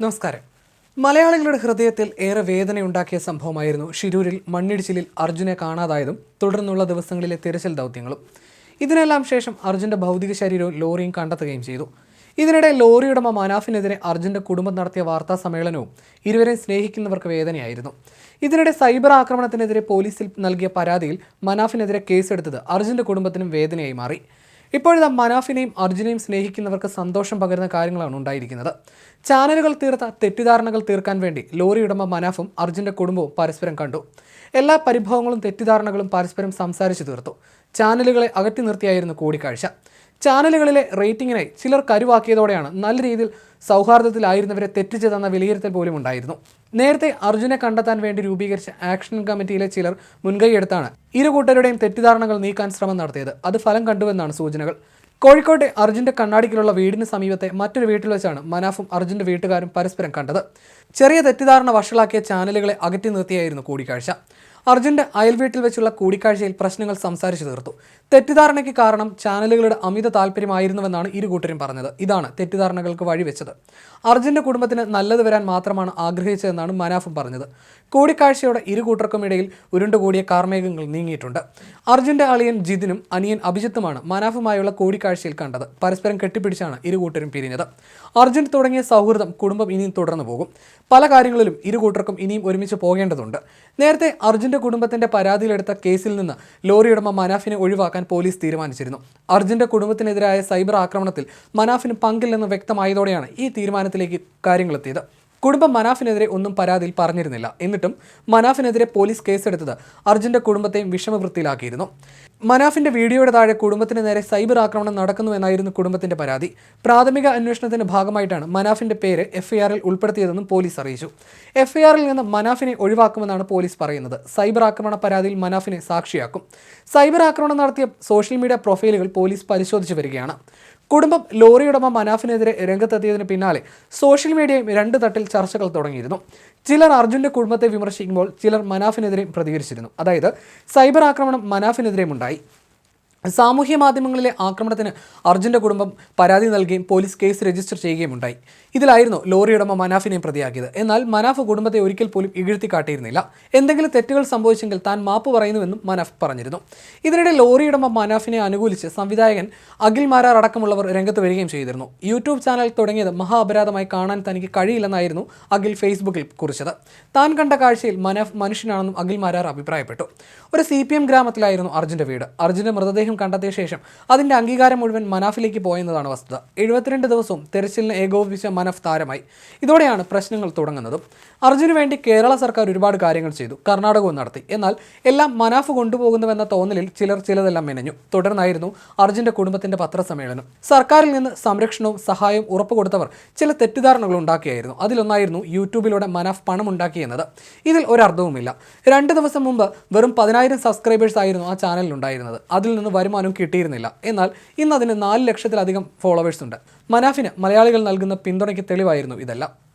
നമസ്കാരം. മലയാളികളുടെ ഹൃദയത്തിൽ ഏറെ വേദനയുണ്ടാക്കിയ സംഭവമായിരുന്നു ഷിരൂരിൽ മണ്ണിടിച്ചിലിൽ അർജുനെ കാണാതായതും തുടർന്നുള്ള ദിവസങ്ങളിലെ തിരച്ചിൽ ദൗത്യങ്ങളും. ഇതിനെല്ലാം ശേഷം അർജുന്റെ ഭൗതിക ശരീരവും ലോറിയും കണ്ടെത്തുകയും ചെയ്തു. ഇതിനിടെ ലോറിയുടെ ഉടമ മനാഫിനെതിരെ അർജുന്റെ കുടുംബം നടത്തിയ വാർത്താ സമ്മേളനവും ഇരുവരെയും സ്നേഹിക്കുന്നവർക്ക് വേദനയായിരുന്നു. ഇതിനിടെ സൈബർ ആക്രമണത്തിനെതിരെ പോലീസിൽ നൽകിയ പരാതിയിൽ മനാഫിനെതിരെ കേസെടുത്തത് അർജുന്റെ കുടുംബത്തിനും വേദനയായി മാറി. ഇപ്പോഴിതാ മനാഫിനെയും അർജുനെയും സ്നേഹിക്കുന്നവർക്ക് സന്തോഷം പകരുന്ന കാര്യങ്ങളാണ് ഉണ്ടായിരിക്കുന്നത്. ചാനലുകൾ തീർത്ത തെറ്റിദ്ധാരണകൾ തീർക്കാൻ വേണ്ടി ലോറി ഉടമ മനാഫും അർജുന്റെ കുടുംബവും പരസ്പരം കണ്ടു. എല്ലാ പരിഭവങ്ങളും തെറ്റിദ്ധാരണകളും പരസ്പരം സംസാരിച്ചു തീർത്തു. ചാനലുകളെ അകറ്റി നിർത്തിയായിരുന്നു കൂടിക്കാഴ്ച. ചാനലുകളിലെ റേറ്റിംഗിനായി ചിലർ കരുവാക്കിയതോടെയാണ് നല്ല രീതിയിൽ സൗഹാർദ്ദത്തിലായിരുന്നവരെ തെറ്റിച്ചതെന്ന വിലയിരുത്തൽ പോലും ഉണ്ടായിരുന്നു. നേരത്തെ അർജുനെ കണ്ടെത്താൻ വേണ്ടി രൂപീകരിച്ച ആക്ഷൻ കമ്മിറ്റിയിലെ ചിലർ മുൻകൈയെടുത്താണ് ഇരു കൂട്ടരുടെയും തെറ്റിദ്ധാരണകൾ നീക്കാൻ ശ്രമം നടത്തിയത്. അത് ഫലം കണ്ടുവെന്നാണ് സൂചനകൾ. കോഴിക്കോട്ടെ അർജുന്റെ കണ്ണാടിക്കിലുള്ള വീടിന് സമീപത്തെ മറ്റൊരു വീട്ടിൽ വെച്ചാണ് മനാഫും അർജുന്റെ വീട്ടുകാരും പരസ്പരം കണ്ടത്. ചെറിയ തെറ്റിദ്ധാരണ വഷളാക്കിയ ചാനലുകളെ അകറ്റി നിർത്തിയായിരുന്നു കൂടിക്കാഴ്ച. അർജുന്റെ അയൽവീട്ടിൽ വെച്ചുള്ള കൂടിക്കാഴ്ചയിൽ പ്രശ്നങ്ങൾ സംസാരിച്ചു തീർത്തു. തെറ്റിദ്ധാരണയ്ക്ക് കാരണം ചാനലുകളുടെ അമിത താല്പര്യമായിരുന്നുവെന്നാണ് ഇരു കൂട്ടരും പറഞ്ഞത്. ഇതാണ് തെറ്റിദ്ധാരണകൾക്ക് വഴിവെച്ചത് അർജുന്റെ കുടുംബത്തിന് നല്ലത് വരാൻ മാത്രമാണ് ആഗ്രഹിച്ചതെന്നാണ് മനാഫും പറഞ്ഞത്. കൂടിക്കാഴ്ചയോടെ ഇരു കൂട്ടർക്കും ഇടയിൽ ഉരുണ്ടുകൂടിയ കാർമേഘങ്ങൾ നീങ്ങിയിട്ടുണ്ട്. അർജുന്റെ അളിയൻ ജിതിനും അനിയൻ അഭിജിത്തുമാണ് മനാഫുമായുള്ള കൂടിക്കാഴ്ചയിൽ കണ്ടത്. പരസ്പരം കെട്ടിപ്പിടിച്ചാണ് ഇരു കൂട്ടരും പിരിഞ്ഞത്. അർജുൻ തുടങ്ങിയ സൗഹൃദം കുടുംബം ഇനിയും തുടർന്നു പോകും പല കാര്യങ്ങളിലും ഇരു കൂട്ടർക്കും ഇനിയും ഒരുമിച്ച് പോകേണ്ടതുണ്ട്. നേരത്തെ അർജുന്റെ കുടുംബത്തിന്റെ പരാതിയിലെടുത്ത കേസിൽ നിന്ന് ലോറി ഉടമ മനാഫിനെ ഒഴിവാക്കാൻ പോലീസ് തീരുമാനിച്ചിരുന്നു. അർജുന്റെ കുടുംബത്തിനെതിരായ സൈബർ ആക്രമണത്തിൽ മനാഫിന് പങ്കില്ലെന്ന് വ്യക്തമായതോടെയാണ് ഈ തീരുമാനത്തിലേക്ക് കാര്യങ്ങളെത്തിയത്. കുടുംബം മനാഫിനെതിരെ ഒന്നും പരാതിയിൽ പറഞ്ഞിരുന്നില്ല. എന്നിട്ടും മനാഫിനെതിരെ പോലീസ് കേസെടുത്തത് അർജുന്റെ കുടുംബത്തെയും വിഷമവൃത്തിയിലാക്കിയിരുന്നു. മനാഫിന്റെ വീഡിയോയുടെ താഴെ കുടുംബത്തിന് നേരെ സൈബർ ആക്രമണം നടക്കുന്നുവെന്നായിരുന്നു കുടുംബത്തിന്റെ പരാതി. പ്രാഥമിക അന്വേഷണത്തിന്റെ ഭാഗമായിട്ടാണ് മനാഫിന്റെ പേര് എഫ്ഐആറിൽ ഉൾപ്പെടുത്തിയതെന്നും പോലീസ് അറിയിച്ചു. എഫ്ഐആറിൽ നിന്ന് മനാഫിനെ ഒഴിവാക്കുമെന്നാണ് പോലീസ് പറയുന്നത്. സൈബർ ആക്രമണ പരാതിയിൽ മനാഫിനെ സാക്ഷിയാക്കും. സൈബർ ആക്രമണം നടത്തിയ സോഷ്യൽ മീഡിയ പ്രൊഫൈലുകൾ പോലീസ് പരിശോധിച്ചു വരികയാണ്. കുടുംബം ലോറി ഉടമ മനാഫിനെതിരെ രംഗത്തെത്തിയതിന് പിന്നാലെ സോഷ്യൽ മീഡിയയും രണ്ട് തട്ടിൽ ചർച്ചകൾ തുടങ്ങിയിരുന്നു. ചിലർ അർജുന്റെ കുടുംബത്തെ വിമർശിക്കുമ്പോൾ ചിലർ മനാഫിനെതിരെയും പ്രതികരിച്ചിരുന്നു. അതായത് സൈബർ ആക്രമണം മനാഫിനെതിരെയും ഉണ്ടായി. സാമൂഹ്യ മാധ്യമങ്ങളിലെ ആക്രമണത്തിന് അർജുന്റെ കുടുംബം പരാതി നൽകുകയും പോലീസ് കേസ് രജിസ്റ്റർ ചെയ്യുകയും ഉണ്ടായി ഇതിലായിരുന്നു ലോറി ഉടമ മനാഫിനെ പ്രതിയാക്കിയത്. എന്നാൽ മനാഫ് കുടുംബത്തെ ഒരിക്കൽ പോലും ഇകഴ്ത്തി കാട്ടിയിരുന്നില്ല എന്തെങ്കിലും തെറ്റുകൾ സംഭവിച്ചെങ്കിൽ താൻ മാപ്പ് പറയുന്നുവെന്നും മനാഫ് പറഞ്ഞിരുന്നു. ഇതിനിടെ ലോറി ഉടമ മനാഫിനെ അനുകൂലിച്ച് സംവിധായകൻ അഖിൽ മാരാർ അടക്കമുള്ളവർ രംഗത്ത് വരികയും ചെയ്തിരുന്നു. യൂട്യൂബ് ചാനൽ തുടങ്ങിയത് മഹാ അപരാധമായി കാണാൻ തനിക്ക് കഴിയില്ലെന്നായിരുന്നു അഖിൽ ഫേസ്ബുക്കിൽ കുറിച്ചത്. താൻ കണ്ട കാഴ്ചയിൽ മനാഫ് മനുഷ്യനാണെന്നും അഖിൽ മാരാർ അഭിപ്രായപ്പെട്ടു. ഒരു സി ഗ്രാമത്തിലായിരുന്നു അർജുന്റെ വീട്. അർജുന്റെ മൃതദേഹം കണ്ടെത്തിയ ശേഷം അതിന്റെ അംഗീകാരം മുഴുവൻ മനാഫിലേക്ക് പോയെന്നതാണ് വസ്തുത. എഴുപത്തിരണ്ട് ദിവസവും തെരച്ചിലിന് ഏകോപിപ്പിച്ച മനഫ് താരമായി. ഇതോടെയാണ് പ്രശ്നങ്ങൾ തുടങ്ങുന്നതും. അർജുന് വേണ്ടി കേരള സർക്കാർ ഒരുപാട് കാര്യങ്ങൾ ചെയ്തു. കർണാടകവും നടത്തി. എന്നാൽ എല്ലാം മനാഫ് കൊണ്ടുപോകുന്നുവെന്ന തോന്നലിൽ ചിലർ ചിലതെല്ലാം മെനഞ്ഞു. തുടർന്നായിരുന്നു അർജുന്റെ കുടുംബത്തിന്റെ പത്രസമ്മേളനം. സർക്കാരിൽ നിന്ന് സംരക്ഷണവും സഹായവും ഉറപ്പുകൊടുത്തവർ ചില തെറ്റിദ്ധാരണകൾ ഉണ്ടാക്കിയായിരുന്നു. അതിലൊന്നായിരുന്നു യൂട്യൂബിലൂടെ മനാഫ് പണം ഉണ്ടാക്കിയെന്നത് ഇതിൽ ഒരർത്ഥവുമില്ല രണ്ട് ദിവസം മുമ്പ് വെറും പതിനായിരം സബ്സ്ക്രൈബേഴ്സ് ആയിരുന്നു ആ ചാനലിൽ ഉണ്ടായിരുന്നത് അതിൽ നിന്ന് വരുമാനം കിട്ടിയിരുന്നില്ല. എന്നാൽ ഇന്ന് അതിന് നാല് ലക്ഷത്തിലധികം ഫോളോവേഴ്സ് ഉണ്ട്. മനാഫിന് മലയാളികൾ നൽകുന്ന പിന്തുണയ്ക്ക് തെളിവായിരുന്നു ഇതെല്ലാം.